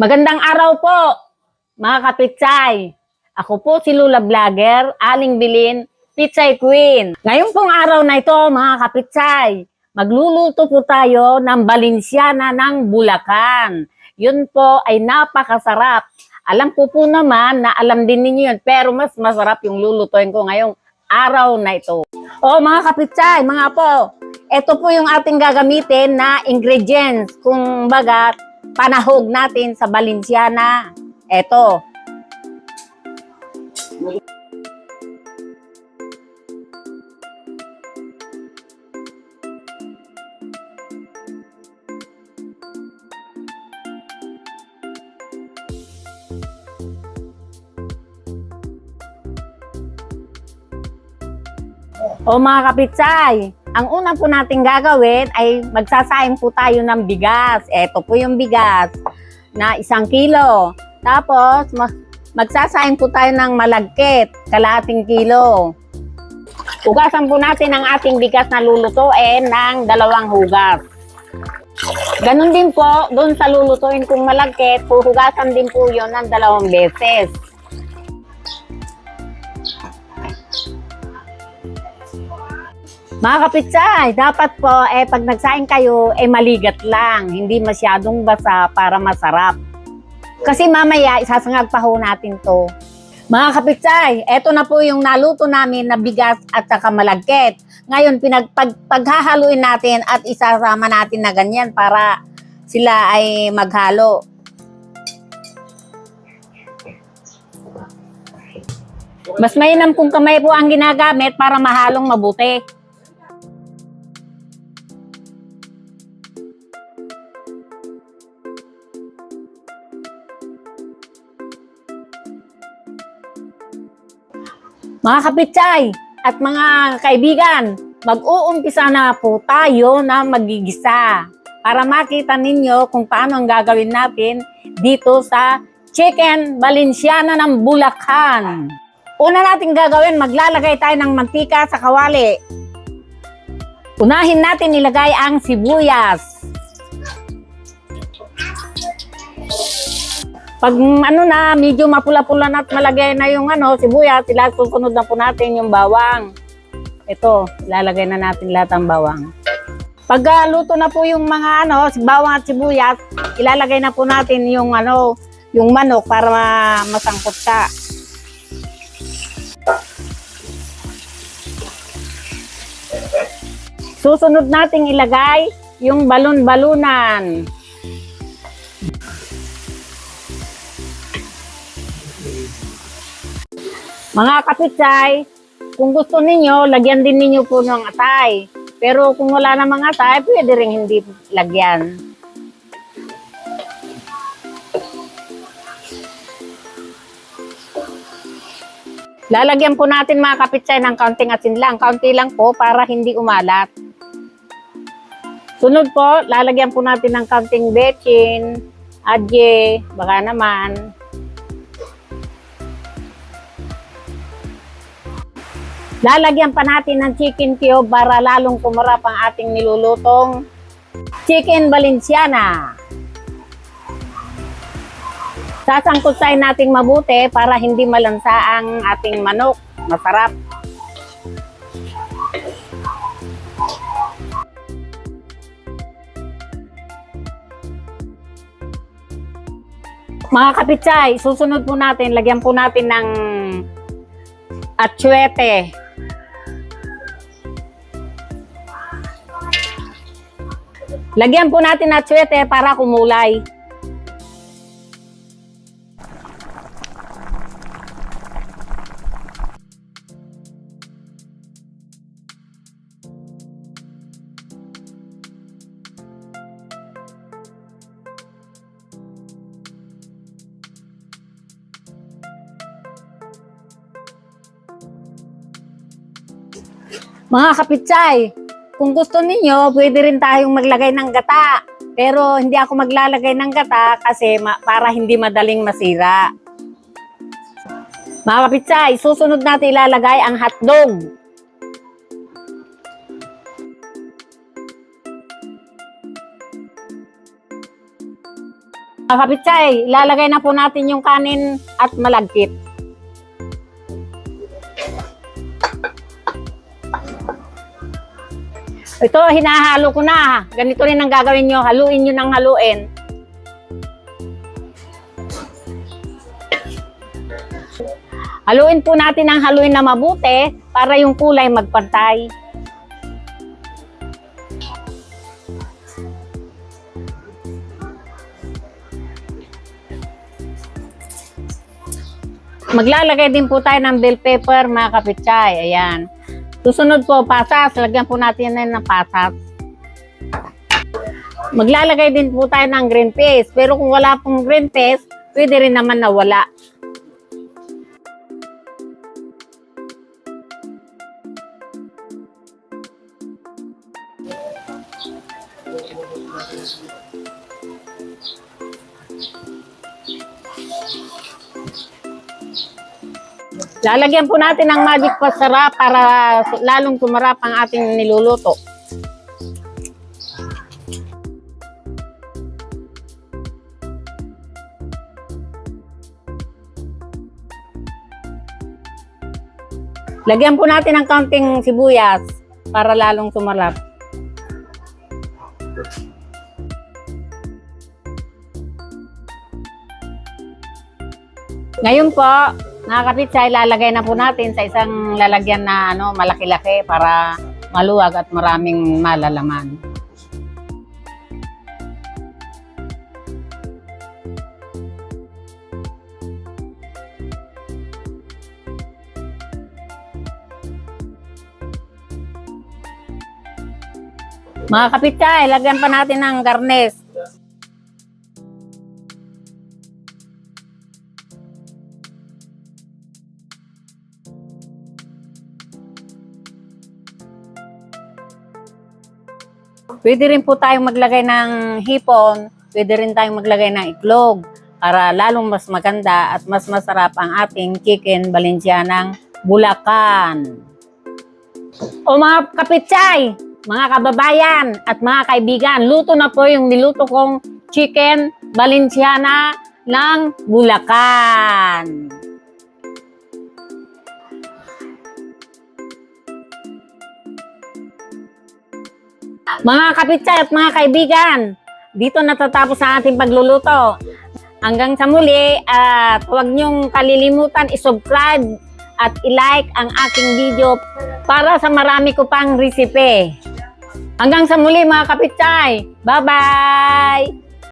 Magandang araw po, mga kapitsay. Ako po si Lula Vlogger, Aling Bilin, Pitsay Queen. Ngayon pong araw na ito, mga kapitsay, magluluto po tayo ng Balenciana ng Bulacan. Yun po ay napakasarap. Alam po po naman na alam din ninyo yun, pero mas masarap yung lulutuin ko ngayong araw na ito. O mga kapitsay, mga po, ito po yung ating gagamitin na ingredients. Kung baga, panahog natin sa Balenciana. Eto. O mga kapitsay, ang unang po natin gagawin ay magsasaing po tayo ng bigas. Ito po yung bigas na isang kilo. Tapos, ma- magsasaing po tayo ng malagkit, kalahating kilo. Hugasan po natin ang ating bigas na lulutuin ng dalawang hugas. Ganon din po, doon sa lulutuin kong malagkit, huhugasan din po yon ng dalawang beses. Mga kapitsay, dapat po, eh, pag nagsaing kayo, eh, maligat lang. Hindi masyadong basa para masarap. Kasi mamaya, isasangag pa ho natin to. Mga kapitsay, eto na po yung naluto namin na bigas at saka malagkit. Ngayon, pinag, pag, paghahaluin natin at isasama natin na ganyan para sila ay maghalo. Mas mainam kung kamay po ang ginagamit para mahalong mabuti. Mga kapitsay at mga kaibigan, mag-uumpisa na po tayo na magigisa para makita ninyo kung paano ang gagawin natin dito sa Chicken Valenciana ng Bulacan. Una natin gagawin, maglalagay tayo ng mantika sa kawali. Unahin natin ilagay ang sibuyas. Pag ano na, medyo mapula-pula na at malagay na yung ano, sibuyas, sila susunod na po natin yung bawang. Ito, lalagay na natin lahat ng bawang. Pag ah, luto na po yung mga ano, bawang at sibuyas, ilalagay na po natin yung ano, yung manok para ma- masangkot ka. Susunod nating ilagay yung balon-balunan. Mga kapitsay, kung gusto ninyo, lagyan din ninyo po ng atay. Pero kung wala namang atay, pwede rin hindi lagyan. Lalagyan po natin mga kapitsay ng kaunting asin lang. Kaunti lang po para hindi umalat. Sunod po, lalagyan po natin ng kaunting bechin, adye, baka naman. Lalagyan pa natin ng chicken cube para lalong kumarap ang ating nilulutong chicken valenciana. Sasangkutsay natin mabuti para hindi malansa ang ating manok. Masarap. Mga kapitsay, susunod po natin, lagyan po natin ng atsuete. Lagyan po natin na tswete para kumulay. Mga kapitsay, kung gusto ninyo, pwede rin tayong maglagay ng gata. Pero hindi ako maglalagay ng gata kasi ma- para hindi madaling masira. Mga kapitsay, susunod natin ilalagay ang hotdog. Mga kapitsay, ilalagay na po natin yung kanin at malagkit. Ito, hinahalo ko na. Ganito rin ang gagawin nyo. Haluin nyo ng haluin. Haluin po natin ang haluin na mabuti para yung kulay magpantay. Maglalagay din po tayo ng bell pepper, mga kapitchay. Ayan. Susunod po, pasas. Lagyan po natin yan ng pasas. Maglalagay din po tayo ng green paste. Pero kung wala pong green paste, pwede rin naman na wala. Lalagyan po natin ng magic pasarap para lalong sumarap ang ating niluluto. Lagyan po natin ng kaunting sibuyas para lalong sumarap. Ngayon po, mga kapitsay, lalagay na po natin sa isang lalagyan na ano, malaki-laki para maluwag at maraming malalaman. Mga kapitsay, lagyan pa natin ng garnes. Pwede rin po tayong maglagay ng hipon, pwede rin tayong maglagay ng itlog para lalong mas maganda at mas masarap ang ating chicken Valencianang Bulacan. O mga kapitsay, mga kababayan at mga kaibigan, luto na po yung niluto kong chicken Valenciana ng Bulacan. Mga kapitsay at mga kaibigan, dito natatapos ang ating pagluluto. Hanggang sa muli, at huwag niyong kalilimutan i-subscribe at i-like ang aking video para sa marami ko pang recipe. Hanggang sa muli mga kapitsay. Bye-bye!